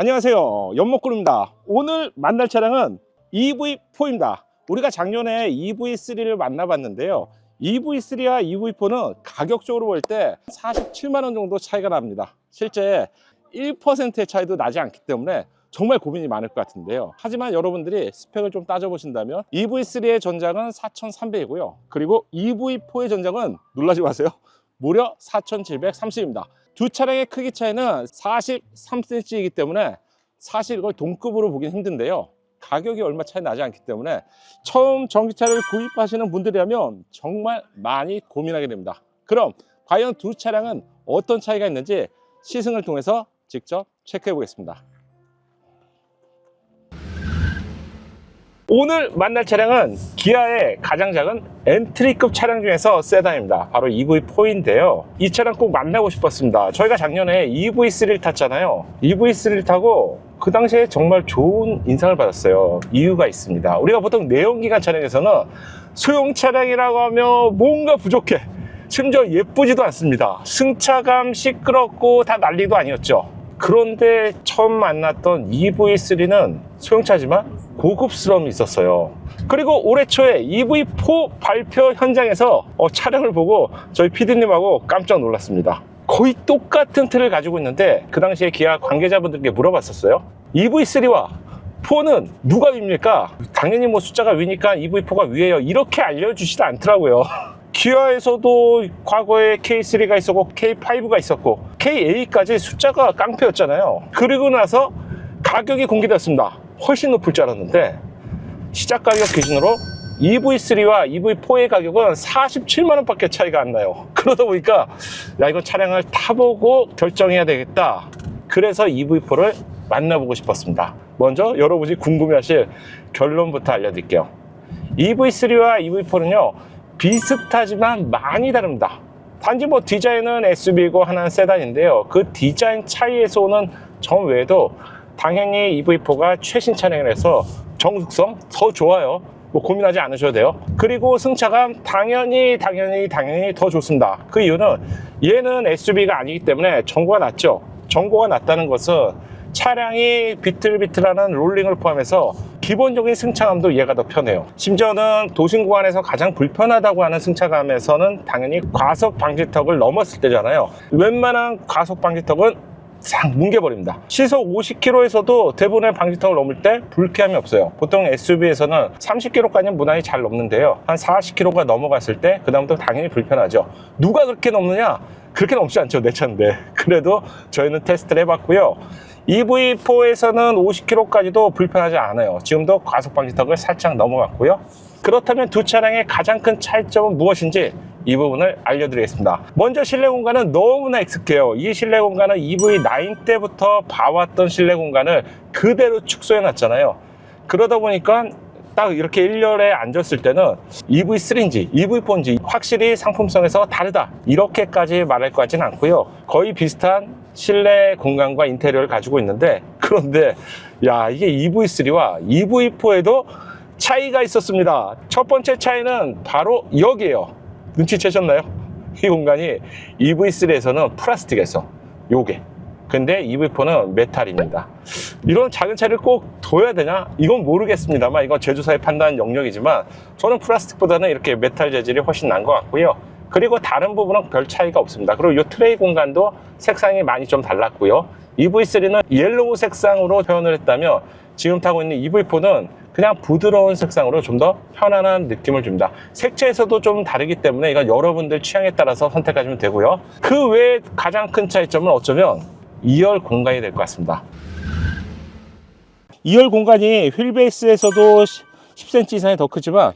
안녕하세요. 연목구입니다. 오늘 만날 차량은 EV4입니다. 우리가 작년에 EV3를 만나봤는데요. EV3와 EV4는 가격적으로 볼 때 47만원 정도 차이가 납니다. 실제 1%의 차이도 나지 않기 때문에 정말 고민이 많을 것 같은데요. 하지만 여러분들이 스펙을 좀 따져보신다면 EV3의 전장은 4300이고요. 그리고 EV4의 전장은 놀라지 마세요. 무려 4730입니다 두 차량의 크기 차이는 43cm이기 때문에 사실 이걸 동급으로 보긴 힘든데요. 가격이 얼마 차이 나지 않기 때문에 처음 전기차를 구입하시는 분들이라면 정말 많이 고민하게 됩니다. 그럼 과연 두 차량은 어떤 차이가 있는지 시승을 통해서 직접 체크해 보겠습니다. 오늘 만날 차량은 기아의 가장 작은 엔트리급 차량 중에서 세단입니다. 바로 EV4인데요. 이 차량 꼭 만나고 싶었습니다. 저희가 작년에 EV3를 탔잖아요. EV3를 타고 그 당시에 정말 좋은 인상을 받았어요. 이유가 있습니다. 우리가 보통 내연기관 차량에서는 소형 차량이라고 하면 뭔가 부족해. 심지어 예쁘지도 않습니다. 승차감 시끄럽고 다 난리도 아니었죠. 그런데 처음 만났던 EV3는 소형차지만 고급스러움이 있었어요. 그리고 올해 초에 EV4 발표 현장에서 어, 차량을 보고 저희 피디님하고 깜짝 놀랐습니다. 거의 똑같은 틀을 가지고 있는데 그 당시에 기아 관계자분들께 물어봤었어요. EV3와 4는 누가 위입니까? 당연히 뭐 숫자가 위니까 EV4가 위에요. 이렇게 알려주지도 않더라고요. 기아에서도 과거에 K3가 있었고 K5가 있었고 K8까지 숫자가 깡패였잖아요. 그리고 나서 가격이 공개됐습니다. 훨씬 높을 줄 알았는데 시작 가격 기준으로 EV3와 EV4의 가격은 47만 원 밖에 차이가 안 나요. 그러다 보니까 야 이거 차량을 타보고 결정해야 되겠다. 그래서 EV4를 만나보고 싶었습니다. 먼저 여러분이 궁금해하실 결론부터 알려드릴게요. EV3와 EV4는요 비슷하지만 많이 다릅니다. 단지 뭐 디자인은 SUV고 하나는 세단인데요. 그 디자인 차이에서 오는 점 외에도 당연히 EV4가 최신 차량이라서 정숙성 더 좋아요. 뭐 고민하지 않으셔도 돼요. 그리고 승차감 당연히 당연히 당연히 더 좋습니다. 그 이유는 얘는 SUV가 아니기 때문에 전고가 낮죠. 전고가 낮다는 것은 차량이 비틀비틀하는 롤링을 포함해서 기본적인 승차감도 얘가 더 편해요. 심지어는 도심 구간에서 가장 불편하다고 하는 승차감에서는 당연히 과속 방지턱을 넘었을 때잖아요. 웬만한 과속 방지턱은 싹 뭉개버립니다. 시속 50km에서도 대부분의 방지턱을 넘을 때 불쾌함이 없어요. 보통 SUV에서는 30km까지는 무난히 잘 넘는데요. 한 40km가 넘어갔을 때 그 다음부터 당연히 불편하죠. 누가 그렇게 넘느냐? 그렇게 넘지 않죠. 내 차인데. 그래도 저희는 테스트를 해봤고요. EV4에서는 50km까지도 불편하지 않아요. 지금도 과속 방지턱을 살짝 넘어갔고요. 그렇다면 두 차량의 가장 큰 차이점은 무엇인지 이 부분을 알려드리겠습니다. 먼저 실내 공간은 너무나 익숙해요. 이 실내 공간은 EV9 때부터 봐왔던 실내 공간을 그대로 축소해 놨잖아요. 그러다 보니까 딱 이렇게 1열에 앉았을 때는 EV3인지 EV4인지 확실히 상품성에서 다르다 이렇게까지 말할 것 같지는 않고요 거의 비슷한 실내 공간과 인테리어를 가지고 있는데 그런데 야 이게 EV3와 EV4에도 차이가 있었습니다 첫 번째 차이는 바로 여기에요 눈치채셨나요? 이 공간이 EV3에서는 플라스틱에서 요게 근데 EV4는 메탈입니다. 이런 작은 차를 꼭 둬야 되냐? 이건 모르겠습니다만 이건 제조사의 판단 영역이지만 저는 플라스틱보다는 이렇게 메탈 재질이 훨씬 난 것 같고요. 그리고 다른 부분은 별 차이가 없습니다. 그리고 이 트레이 공간도 색상이 많이 좀 달랐고요. EV3는 옐로우 색상으로 표현을 했다면 지금 타고 있는 EV4는 그냥 부드러운 색상으로 좀 더 편안한 느낌을 줍니다. 색채에서도 좀 다르기 때문에 이건 여러분들 취향에 따라서 선택하시면 되고요. 그 외에 가장 큰 차이점은 어쩌면 2열 공간이 될 것 같습니다. 2열 공간이 휠베이스에서도 10cm 이상이 더 크지만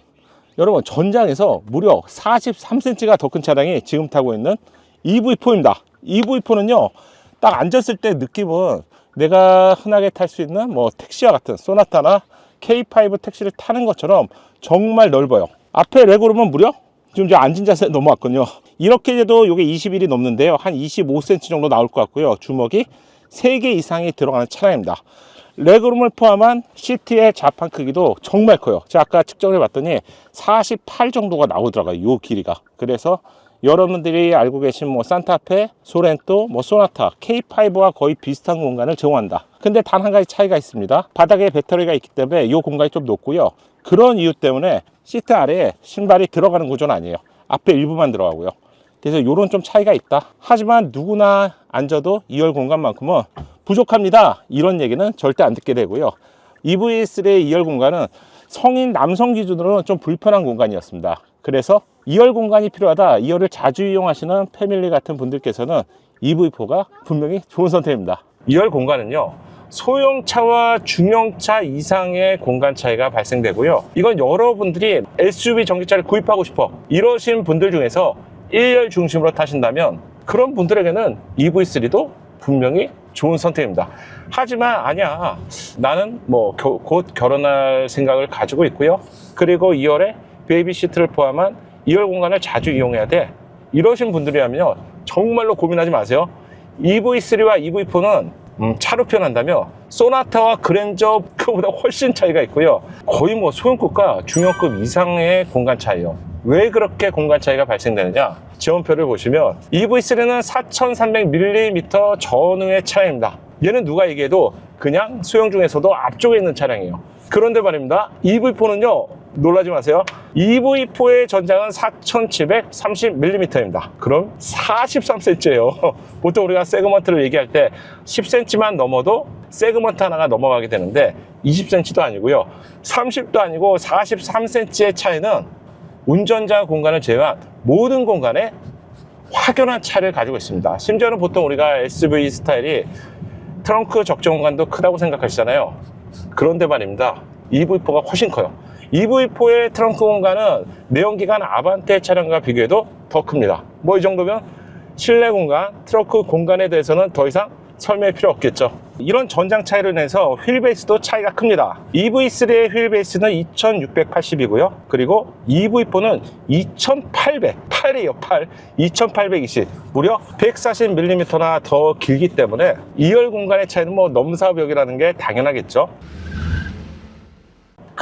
여러분 전장에서 무려 43cm가 더 큰 차량이 지금 타고 있는 EV4입니다. EV4는요 딱 앉았을 때 느낌은 내가 흔하게 탈 수 있는 뭐 택시와 같은 소나타나 K5 택시를 타는 것처럼 정말 넓어요. 앞에 레고룸은 무려 지금 저 앉은 자세 넘어왔거든요. 이렇게 돼도 이게 21이 넘는데요. 한 25cm 정도 나올 것 같고요. 주먹이 3개 이상이 들어가는 차량입니다. 레그룸을 포함한 시트의 자판 크기도 정말 커요. 제가 아까 측정을 해봤더니 48 정도가 나오더라고요. 이 길이가. 그래서 여러분들이 알고 계신 뭐 산타페, 소렌토, 뭐 소나타, K5와 거의 비슷한 공간을 제공한다. 근데 단 한 가지 차이가 있습니다. 바닥에 배터리가 있기 때문에 이 공간이 좀 높고요. 그런 이유 때문에 시트 아래에 신발이 들어가는 구조는 아니에요. 앞에 일부만 들어가고요. 그래서 이런 좀 차이가 있다. 하지만 누구나 앉아도 2열 공간만큼은 부족합니다. 이런 얘기는 절대 안 듣게 되고요. EV3의 2열 공간은 성인 남성 기준으로는 좀 불편한 공간이었습니다. 그래서 2열 공간이 필요하다. 2열을 자주 이용하시는 패밀리 같은 분들께서는 EV4가 분명히 좋은 선택입니다. 2열 공간은요. 소형차와 중형차 이상의 공간 차이가 발생되고요. 이건 여러분들이 SUV 전기차를 구입하고 싶어 이러신 분들 중에서 1열 중심으로 타신다면 그런 분들에게는 EV3도 분명히 좋은 선택입니다. 하지만 아니야. 나는 뭐 곧 결혼할 생각을 가지고 있고요. 그리고 2열에 베이비 시트를 포함한 2열 공간을 자주 이용해야 돼. 이러신 분들이라면 정말로 고민하지 마세요. EV3와 EV4는 음, 차로 표현한다면 소나타와 그랜저 그보다 훨씬 차이가 있고요. 거의 뭐 소형급과 중형급 이상의 공간 차이요. 왜 그렇게 공간 차이가 발생되느냐? 지원표를 보시면 EV3는 4300mm 전후의 차량입니다. 얘는 누가 얘기해도 그냥 소형 중에서도 앞쪽에 있는 차량이에요. 그런데 말입니다. EV4는요, 놀라지 마세요. EV4의 전장은 4730mm입니다. 그럼 43cm예요. 보통 우리가 세그먼트를 얘기할 때 10cm만 넘어도 세그먼트 하나가 넘어가게 되는데 20cm도 아니고요. 30도 아니고 43cm의 차이는 운전자 공간을 제외한 모든 공간에 확연한 차를 가지고 있습니다. 심지어는 보통 우리가 SUV 스타일이 트렁크 적정 공간도 크다고 생각하시잖아요. 그런데 말입니다. EV4가 훨씬 커요. EV4의 트렁크 공간은 내연기관 아반떼 차량과 비교해도 더 큽니다. 뭐 이 정도면 실내 공간, 트렁크 공간에 대해서는 더 이상 설명이 필요 없겠죠. 이런 전장 차이로 인해서 휠 베이스도 차이가 큽니다. EV3의 휠 베이스는 2680이고요. 그리고 EV4는 2800, 8이에요, 8. 2820. 무려 140mm나 더 길기 때문에 2열 공간의 차이는 뭐 넘사벽이라는 게 당연하겠죠.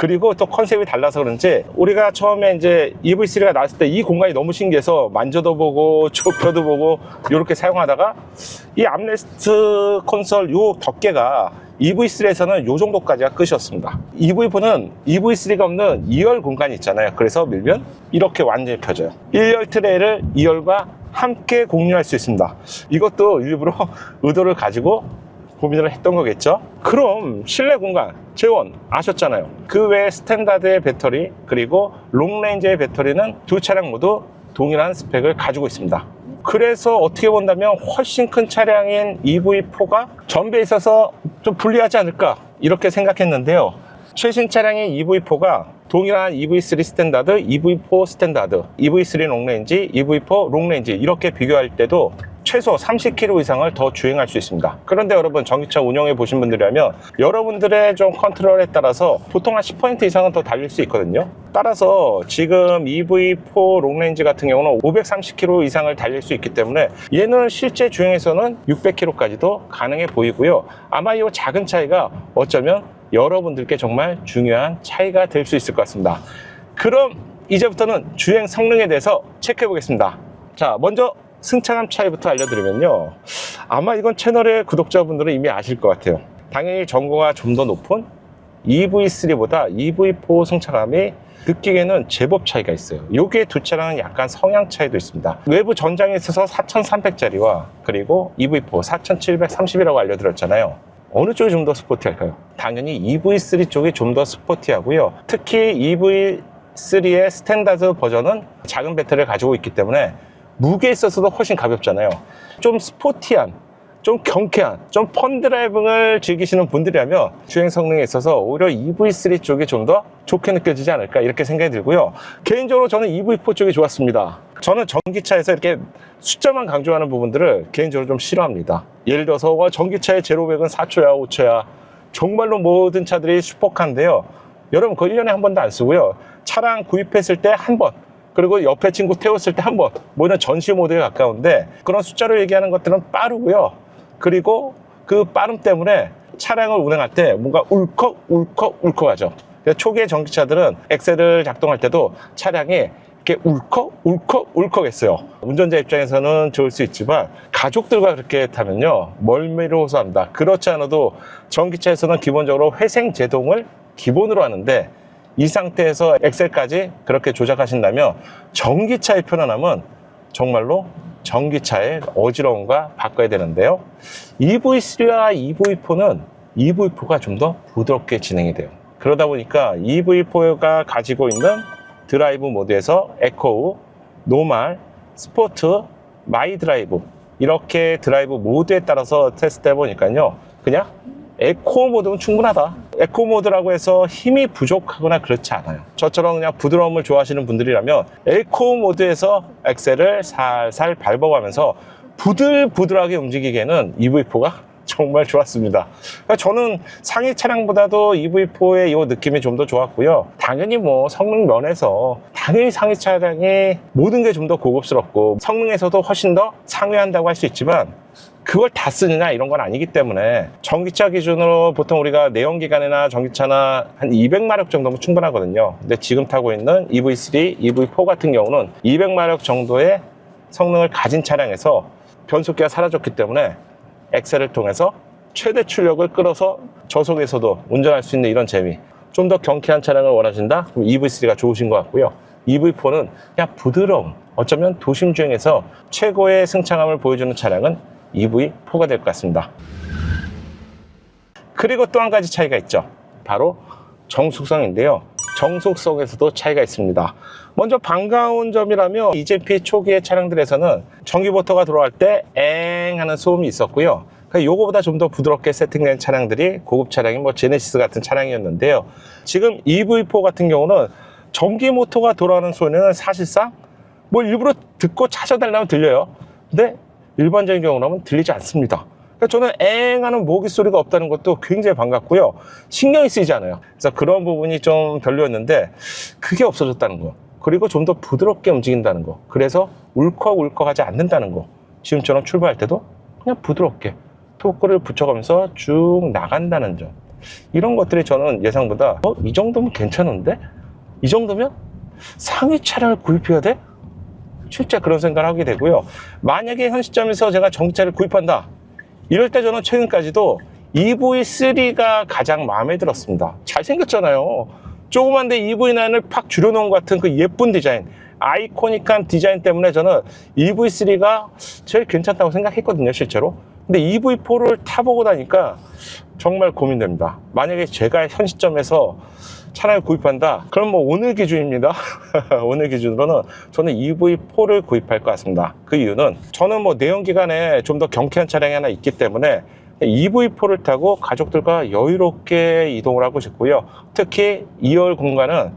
그리고 또 컨셉이 달라서 그런지 우리가 처음에 이제 EV3가 나왔을 때 이 공간이 너무 신기해서 만져도 보고 좁혀도 보고 이렇게 사용하다가 이 암레스트 콘솔 요 덮개가 EV3에서는 요 정도까지가 끝이었습니다. EV4는 EV3가 없는 2열 공간이 있잖아요. 그래서 밀면 이렇게 완전히 펴져요. 1열 트레이를 2열과 함께 공유할 수 있습니다. 이것도 일부러 의도를 가지고 고민을 했던 거겠죠. 그럼 실내 공간 재원 아셨잖아요. 그 외에 스탠다드의 배터리 그리고 롱레인지의 배터리는 두 차량 모두 동일한 스펙을 가지고 있습니다. 그래서 어떻게 본다면 훨씬 큰 차량인 EV4가 전비에 있어서 좀 불리하지 않을까 이렇게 생각했는데요. 최신 차량인 EV4가 동일한 EV3 스탠다드, EV4 스탠다드, EV3 롱레인지, EV4 롱레인지 이렇게 비교할 때도 최소 30km 이상을 더 주행할 수 있습니다. 그런데 여러분 전기차 운영해 보신 분들이라면 여러분들의 좀 컨트롤에 따라서 보통 한 10% 이상은 더 달릴 수 있거든요. 따라서 지금 EV4 롱레인지 같은 경우는 530km 이상을 달릴 수 있기 때문에 얘는 실제 주행에서는 600km까지도 가능해 보이고요. 아마 이 작은 차이가 어쩌면 여러분들께 정말 중요한 차이가 될 수 있을 것 같습니다. 그럼 이제부터는 주행 성능에 대해서 체크해 보겠습니다. 자, 먼저 승차감 차이부터 알려드리면요. 아마 이건 채널의 구독자분들은 이미 아실 것 같아요. 당연히 전고가 좀 더 높은 EV3보다 EV4 승차감이 느끼기에는 제법 차이가 있어요. 요게 두 차량은 약간 성향 차이도 있습니다. 외부 전장에 있어서 4,300짜리와 그리고 EV4 4,730이라고 알려드렸잖아요. 어느 쪽이 좀 더 스포티할까요? 당연히 EV3 쪽이 좀 더 스포티하고요. 특히 EV3의 스탠다드 버전은 작은 배터리를 가지고 있기 때문에 무게에 있어서도 훨씬 가볍잖아요. 좀 스포티한, 좀 경쾌한, 좀 펀드라이빙을 즐기시는 분들이라면 주행 성능에 있어서 오히려 EV3 쪽이 좀 더 좋게 느껴지지 않을까 이렇게 생각이 들고요. 개인적으로 저는 EV4 쪽이 좋았습니다. 저는 전기차에서 이렇게 숫자만 강조하는 부분들을 개인적으로 좀 싫어합니다. 예를 들어서 와, 전기차의 제로백은 4초야, 5초야. 정말로 모든 차들이 슈퍼카인데요. 여러분 그 1년에 한 번도 안 쓰고요. 차량 구입했을 때 한 번, 그리고 옆에 친구 태웠을 때 한 번, 뭐 이런 전시 모드에 가까운데 그런 숫자로 얘기하는 것들은 빠르고요. 그리고 그 빠름 때문에 차량을 운행할 때 뭔가 울컥 울컥 울컥하죠. 초기의 전기차들은 엑셀을 작동할 때도 차량이 이렇게 울컥 울컥 울컥했어요. 운전자 입장에서는 좋을 수 있지만 가족들과 그렇게 타면요 멀미로 호소합니다. 그렇지 않아도 전기차에서는 기본적으로 회생 제동을 기본으로 하는데 이 상태에서 엑셀까지 그렇게 조작하신다면 전기차의 편안함은 정말로 전기차의 어지러움과 바꿔야 되는데요. EV3와 EV4는 EV4가 좀 더 부드럽게 진행이 돼요. 그러다 보니까 EV4가 가지고 있는 드라이브 모드에서 에코우, 노말, 스포트, 마이 드라이브 이렇게 드라이브 모드에 따라서 테스트 해보니까요. 그냥 에코 모드면 충분하다. 에코 모드라고 해서 힘이 부족하거나 그렇지 않아요. 저처럼 그냥 부드러움을 좋아하시는 분들이라면 에코 모드에서 엑셀을 살살 밟아가면서 부들부들하게 움직이기에는 EV4가 정말 좋았습니다. 그러니까 저는 상위 차량보다도 EV4의 이 느낌이 좀 더 좋았고요. 당연히 뭐 성능 면에서 당연히 상위 차량이 모든 게 좀 더 고급스럽고 성능에서도 훨씬 더 상회한다고 할 수 있지만 그걸 다 쓰느냐 이런 건 아니기 때문에 전기차 기준으로 보통 우리가 내연기관이나 전기차나 한 200마력 정도면 충분하거든요. 근데 지금 타고 있는 EV3, EV4 같은 경우는 200마력 정도의 성능을 가진 차량에서 변속기가 사라졌기 때문에 엑셀을 통해서 최대 출력을 끌어서 저속에서도 운전할 수 있는 이런 재미. 좀 더 경쾌한 차량을 원하신다? 그럼 EV3가 좋으신 것 같고요. EV4는 그냥 부드러움. 어쩌면 도심 주행에서 최고의 승차감을 보여주는 차량은 EV4가 될 것 같습니다. 그리고 또 한 가지 차이가 있죠. 바로 정숙성인데요. 정숙성에서도 차이가 있습니다. 먼저 반가운 점이라면 EGP 초기의 차량들에서는 전기모터가 들어갈 때 엥 하는 소음이 있었고요. 그러니까 요거보다 좀 더 부드럽게 세팅된 차량들이 고급 차량이 뭐 제네시스 같은 차량이었는데요. 지금 EV4 같은 경우는 전기 모터가 돌아가는 소리는 사실상 뭐 일부러 듣고 찾아달라면 들려요. 근데 일반적인 경우라면 들리지 않습니다. 그러니까 저는 엥 하는 모기 소리가 없다는 것도 굉장히 반갑고요. 신경이 쓰이지 않아요. 그래서 그런 부분이 좀 별로였는데 그게 없어졌다는 거. 그리고 좀 더 부드럽게 움직인다는 거. 그래서 울컥울컥하지 않는다는 거. 지금처럼 출발할 때도 그냥 부드럽게 토크를 붙여가면서 쭉 나간다는 점. 이런 것들이 저는 예상보다 어? 이 정도면 괜찮은데? 이 정도면 상위 차량을 구입해야 돼? 실제 그런 생각을 하게 되고요. 만약에 현 시점에서 제가 전기차를 구입한다. 이럴 때 저는 최근까지도 EV3가 가장 마음에 들었습니다. 잘생겼잖아요. 조그만데 EV9을 팍 줄여놓은 것 같은 그 예쁜 디자인, 아이코닉한 디자인 때문에 저는 EV3가 제일 괜찮다고 생각했거든요, 실제로. 근데 EV4를 타보고 나니까 정말 고민됩니다. 만약에 제가 현 시점에서 차량을 구입한다? 그럼 뭐 오늘 기준입니다. 오늘 기준으로는 저는 EV4를 구입할 것 같습니다. 그 이유는 저는 뭐 내연기관에 좀 더 경쾌한 차량이 하나 있기 때문에 EV4를 타고 가족들과 여유롭게 이동을 하고 싶고요. 특히 2열 공간은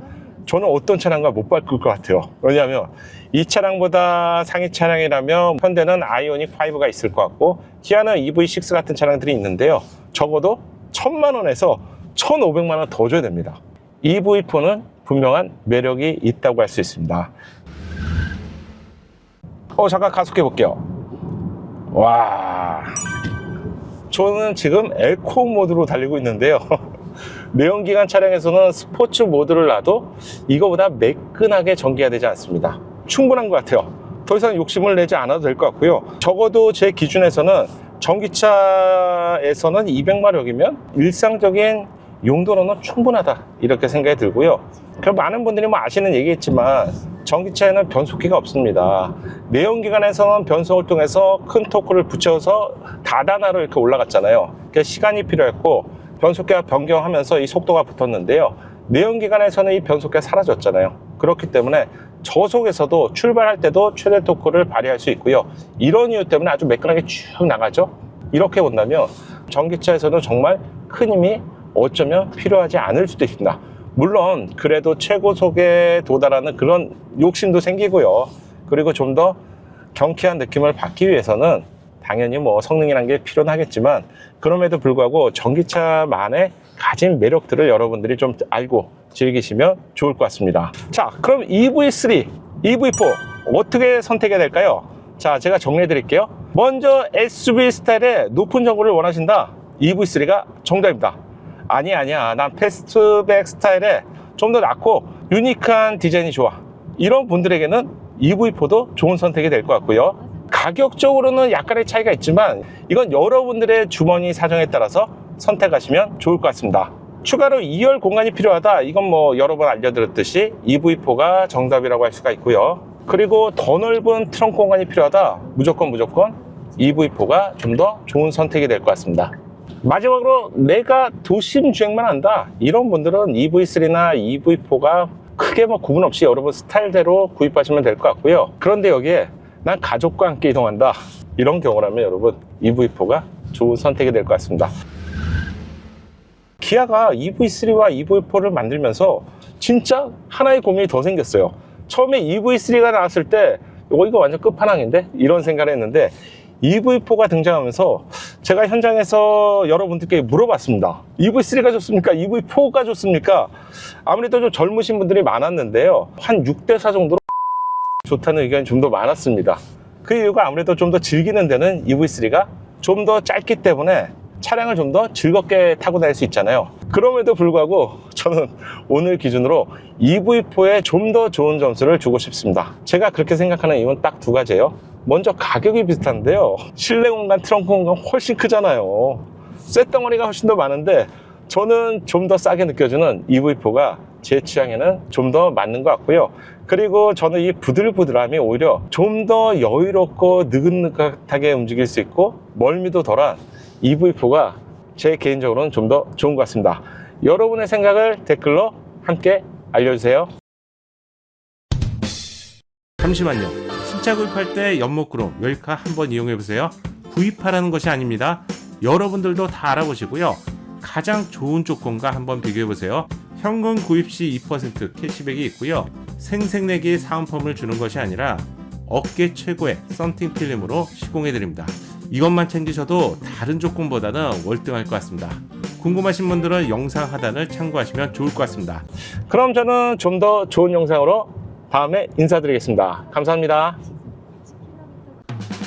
저는 어떤 차량과 못 바꿀 것 같아요. 왜냐하면 이 차량보다 상위 차량이라면 현대는 아이오닉 5가 있을 것 같고 기아는 EV6 같은 차량들이 있는데요. 적어도 1000만 원에서 1,500만 원 더 줘야 됩니다. EV4는 분명한 매력이 있다고 할 수 있습니다. 어, 잠깐 가속해 볼게요. 와. 저는 지금 에코 모드로 달리고 있는데요. 내연기관 차량에서는 스포츠 모드를 놔도 이거보다 매끈하게 전기가 되지 않습니다. 충분한 것 같아요. 더 이상 욕심을 내지 않아도 될 것 같고요. 적어도 제 기준에서는 전기차에서는 200마력이면 일상적인 용도로는 충분하다 이렇게 생각이 들고요. 그 많은 분들이 뭐 아시는 얘기겠지만 전기차에는 변속기가 없습니다. 내연기관에서는 변속을 통해서 큰 토크를 붙여서 다단화로 이렇게 올라갔잖아요. 그 시간이 필요했고 변속기가 변경하면서 이 속도가 붙었는데요. 내연기관에서는 이 변속기가 사라졌잖아요. 그렇기 때문에 저속에서도 출발할 때도 최대 토크를 발휘할 수 있고요. 이런 이유 때문에 아주 매끈하게 쭉 나가죠. 이렇게 본다면 전기차에서는 정말 큰 힘이 어쩌면 필요하지 않을 수도 있습니다. 물론 그래도 최고속에 도달하는 그런 욕심도 생기고요. 그리고 좀 더 경쾌한 느낌을 받기 위해서는 당연히 뭐 성능이란 게 필요는 하겠지만 그럼에도 불구하고 전기차만의 가진 매력들을 여러분들이 좀 알고 즐기시면 좋을 것 같습니다. 자, 그럼 EV3, EV4 어떻게 선택해야 될까요? 자, 제가 정리해 드릴게요. 먼저 SUV 스타일의 높은 정보를 원하신다. EV3가 정답입니다. 아니 아니야 난 패스트백 스타일에 좀더 낫고 유니크한 디자인이 좋아 이런 분들에게는 EV4도 좋은 선택이 될 것 같고요. 가격적으로는 약간의 차이가 있지만 이건 여러분들의 주머니 사정에 따라서 선택하시면 좋을 것 같습니다. 추가로 2열 공간이 필요하다. 이건 뭐 여러 번 알려드렸듯이 EV4가 정답이라고 할 수가 있고요. 그리고 더 넓은 트렁크 공간이 필요하다. 무조건 무조건 EV4가 좀 더 좋은 선택이 될 것 같습니다. 마지막으로 내가 도심 주행만 한다. 이런 분들은 EV3나 EV4가 크게 뭐 구분 없이 여러분 스타일대로 구입하시면 될 것 같고요. 그런데 여기에 난 가족과 함께 이동한다. 이런 경우라면 여러분 EV4가 좋은 선택이 될 것 같습니다. 기아가 EV3와 EV4를 만들면서 진짜 하나의 고민이 더 생겼어요. 처음에 EV3가 나왔을 때 이거 이거 완전 끝판왕인데 이런 생각을 했는데 EV4가 등장하면서 제가 현장에서 여러분들께 물어봤습니다. EV3가 좋습니까? EV4가 좋습니까? 아무래도 좀 젊으신 분들이 많았는데요. 한 6대4 정도로 좋다는 의견이 좀 더 많았습니다. 그 이유가 아무래도 좀 더 즐기는 데는 EV3가 좀 더 짧기 때문에 차량을 좀 더 즐겁게 타고 다닐 수 있잖아요. 그럼에도 불구하고 저는 오늘 기준으로 EV4에 좀 더 좋은 점수를 주고 싶습니다. 제가 그렇게 생각하는 이유는 딱 두 가지예요. 먼저 가격이 비슷한데요. 실내 공간, 트렁크 공간 훨씬 크잖아요. 쇳덩어리가 훨씬 더 많은데 저는 좀 더 싸게 느껴지는 EV4가 제 취향에는 좀 더 맞는 것 같고요. 그리고 저는 이 부들부들함이 오히려 좀 더 여유롭고 느긋느긋하게 움직일 수 있고 멀미도 덜한 EV4가 제 개인적으로는 좀 더 좋은 것 같습니다. 여러분의 생각을 댓글로 함께 알려주세요. 잠시만요. 신차 구입할 때 연목구름 웰카 한번 이용해 보세요. 구입하라는 것이 아닙니다. 여러분들도 다 알아보시고요. 가장 좋은 조건과 한번 비교해 보세요. 현금 구입 시 2% 캐시백이 있고요. 생생내기 사은품을 주는 것이 아니라 업계 최고의 썬팅 필름으로 시공해 드립니다. 이것만 챙기셔도 다른 조건보다는 월등할 것 같습니다. 궁금하신 분들은 영상 하단을 참고하시면 좋을 것 같습니다. 그럼 저는 좀 더 좋은 영상으로 다음에 인사드리겠습니다. 감사합니다.